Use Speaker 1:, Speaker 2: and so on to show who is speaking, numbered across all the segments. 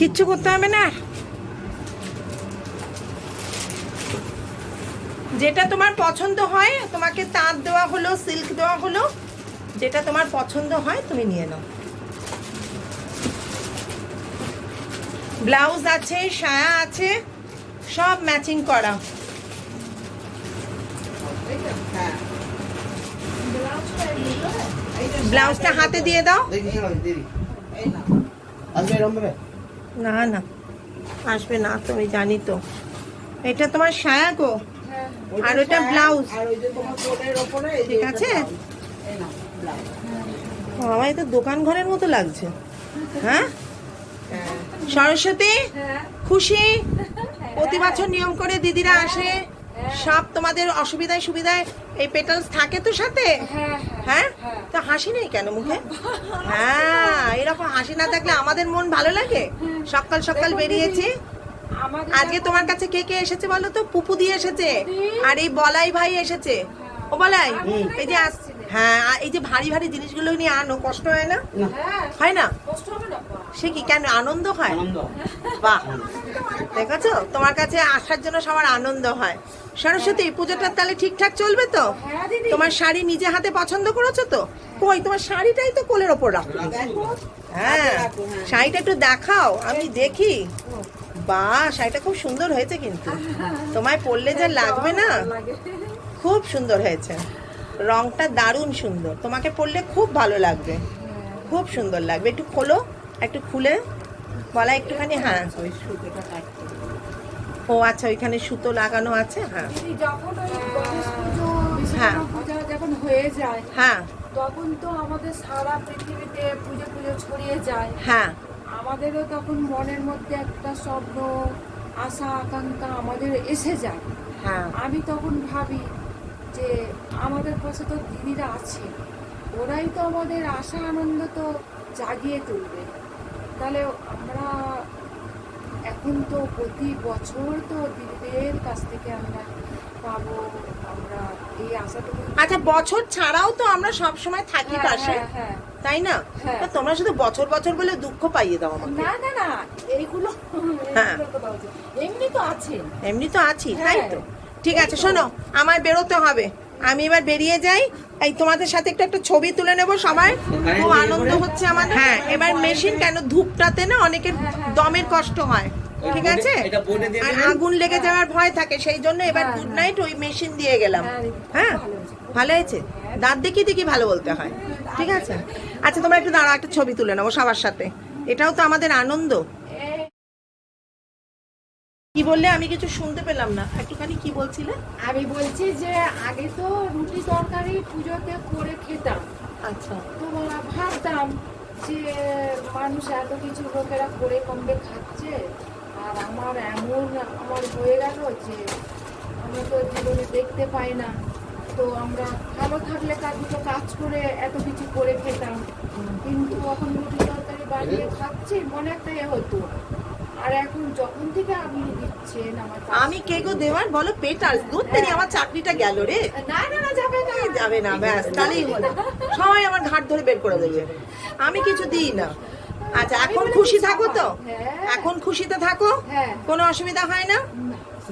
Speaker 1: কিচ্ছু করতে হবে না। যেটা তোমার পছন্দ হয়, তোমাকে তাঁত দেওয়া হলো, সিল্ক দেওয়া হলো, যেটা তোমার পছন্দ হয়, তুমি নিয়ে নাও। ব্লাউজ আছে, সায়া আছে, সব ম্যাচিং করা। ব্লাউজটা হাতে দিয়ে দাও।
Speaker 2: না
Speaker 1: না। আসবে না তুমি জানি তো। এটা তোমার সায়া গো। আর ওটা ব্লাউজ। ঠিক আছে? আমার তো দোকান ঘরের মতো লাগছে। হ্যাঁ?
Speaker 2: হ্যাঁ।
Speaker 1: সরস্বতী খুশি প্রতি বছর নিয়ম করে দিদিরা আসে। সব তোমাদের অসুবিধায় সুবিধায় এই পেটালস থাকে তো সাথে? হ্যাঁ তো হাসি নেই কেন মুখে? হ্যাঁ এরকম হাসি না থাকলে আমাদের মন ভালো লাগে? সকাল সকাল বেরিয়েছি। আজকে তোমার কাছে কে কে এসেছে বলো তো? পুপু দিয়ে এসেছে। আর এই বলাই ভাই এসেছে। ও বলাই? এই যে আস- হ্যাঁ আর এই যে ভারী ভারী জিনিসগুলো নিয়ে আনো কষ্ট হয় না? হয় না? সে কি কেন আনন্দ হয়?
Speaker 3: আনন্দ।
Speaker 1: বাহ। দেখেছ? তোমার কাছে আসার জন্য সবার আনন্দ হয়। সরস্বতী পুজোটা তাহলে ঠিকঠাক চলবে তো? তোমার শাড়ি নিজে হাতে পছন্দ করেছ তো? কই তোমার শাড়িটাই তো কোলের ওপর রাখো। হ্যাঁ। শাড়িটা একটু দেখাও আমি দেখি। বাহ শাড়িটা খুব সুন্দর হয়েছে কিন্তু। তোমায় পরলে যা লাগবে না? খুব সুন্দর হয়েছে। রংটা দারুণ সুন্দর। তোমাকে পরলে খুব ভালো লাগবে। খুব সুন্দর লাগবে। একটু খোলো একটু খুলে। বলা একটুখানি হ্যাঁ।
Speaker 2: ওই সুতোটা
Speaker 1: ও আচ্ছা ওইখানে সুতো লাগানো আছে হ্যাঁ। হ্যাঁ।
Speaker 4: যখন হয়ে যায়
Speaker 1: হ্যাঁ।
Speaker 4: তখন তো আমাদের সারা পৃথিবীতে পুজো পুজো ছড়িয়ে যায়।
Speaker 1: হ্যাঁ।
Speaker 4: আমাদেরও তখন মনের মধ্যে একটা স্বপ্ন আশা আকাঙ্ক্ষা আমাদের এসে যায়।
Speaker 1: হ্যাঁ।
Speaker 4: আমি তখন ভাবি যে আমাদের পাশে তো দিদিরা আছে ওরাই তো আমাদের আশা আনন্দ তো জাগিয়ে তুলবে তাহলে আমরা এখন তো প্রতি বছর তো দিদিদের কাছ থেকে আমরা পাবো আমরা এই আশাটুকু
Speaker 1: আচ্ছা বছর ছাড়াও তো আমরা সব সময় থাকি
Speaker 4: হ্যাঁ,
Speaker 1: পাশে
Speaker 4: হ্যাঁ, হ্যাঁ।
Speaker 1: তাই না। তোমরা শুধু বছর বছর বলে দুঃখ পাইয়ে দাও আমাকে
Speaker 4: না না না এইগুলো। এমনি তো আছে
Speaker 1: এমনি তো আছি তাই। তো ঠিক আছে শোনো আমায় বেরোতে হবে। আমি এবার বেরিয়ে যাই। এই তোমাদের সাথে একটু একটা ছবি তুলে নেব সবাই। খুব আনন্দ হচ্ছে আমাদের। হ্যাঁ এবার মেশিন কেন ধূপটাতে না অনেকের দমের কষ্ট হয়। ঠিক আছে?
Speaker 3: এটা বোর্ডে দিয়ে
Speaker 1: আর আগুন লেগে যাওয়ার ভয় থাকে সেই জন্য এবার
Speaker 4: হ্যাঁ,
Speaker 1: গুড নাইট ওই মেশিন দিয়ে গেলাম।
Speaker 4: হ্যাঁ,
Speaker 1: হ্যাঁ
Speaker 4: ভালো হয়েছে।
Speaker 1: দাঁত দেখি দেখি ভালো বলতে হয়। ঠিক আছে? আচ্ছা তোমরা একটু দাঁড়াও একটা ছবি তুলে নেব সবার সাথে। এটাও তো আমাদের আনন্দ। কি বললে? আমি কিছু শুনতে পেলাম না। একটুখানি কি বলছিলে?
Speaker 4: আমি বলছি যে আগে তো রুটি তরকারি পুজোতে করে খেতাম।
Speaker 1: আচ্ছা।
Speaker 4: তো ভাবতাম যে মানুষ এত কিছু লোকেরা করে কমবে খাচ্ছে। আর আমার এমন আমার হয়ে গেল যে আমরা তো জীবনে দেখতে পাই না। তো আমরা ভালো থাকলে তার দুটো কাজ করে এত কিছু করে খেতাম। কিন্তু এখন রুটি তরকারি বানিয়ে খাচ্ছি মনে একটা এ হতো। আর এখন যখন থেকে আপনি দিচ্ছেন আমার
Speaker 1: আমি কে গো দেওয়ার? বলো পেটাল। দুধ তেরি আমার চাকরিটা গেল রে।
Speaker 4: না না না যাবে না।
Speaker 1: যাবে না ব্যাস তাহলেই হলো। সবাই আমার ঘাট ধরে বের করে দেবে। আমি কিছু দিই না। আচ্ছা এখন খুশি থাকো তো?
Speaker 4: হ্যাঁ।
Speaker 1: এখন খুশিতে থাকো?
Speaker 4: হ্যাঁ।
Speaker 1: কোনো অসুবিধা হয় না?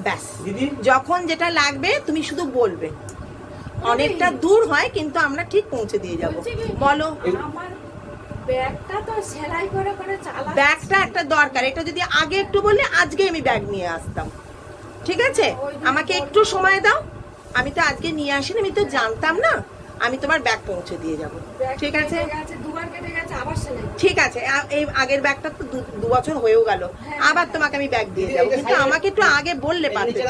Speaker 1: ব্যাস।
Speaker 3: দিদি?
Speaker 1: যখন যেটা লাগবে তুমি শুধু বলবে। অনেকটা দূর হয় কিন্তু আমরা ঠিক পৌঁছে দিয়ে যাব। বলো।
Speaker 4: আমার ব্যাগটা তো সেলাই করে করে চালা
Speaker 1: ব্যাগটা একটা দরকার এটা যদি আগে একটু বললে আজকে আমি ব্যাগ নিয়ে আসতাম। ঠিক আছে? আমাকে একটু সময় দাও। আমি তো আজকে নিয়ে আসিনি আমি তো জানতাম না। আমি তোমার ব্যাগ পৌঁছে দিয়ে যাব। ঠিক আছে? ঠিক আছে এই আগের ব্যাগটা তো দু- বছর হয়েও গেল। আবার তোমাকে আমি ব্যাগ দিয়ে যাব। কিন্তু আমাকে একটু আগে বললে পারতে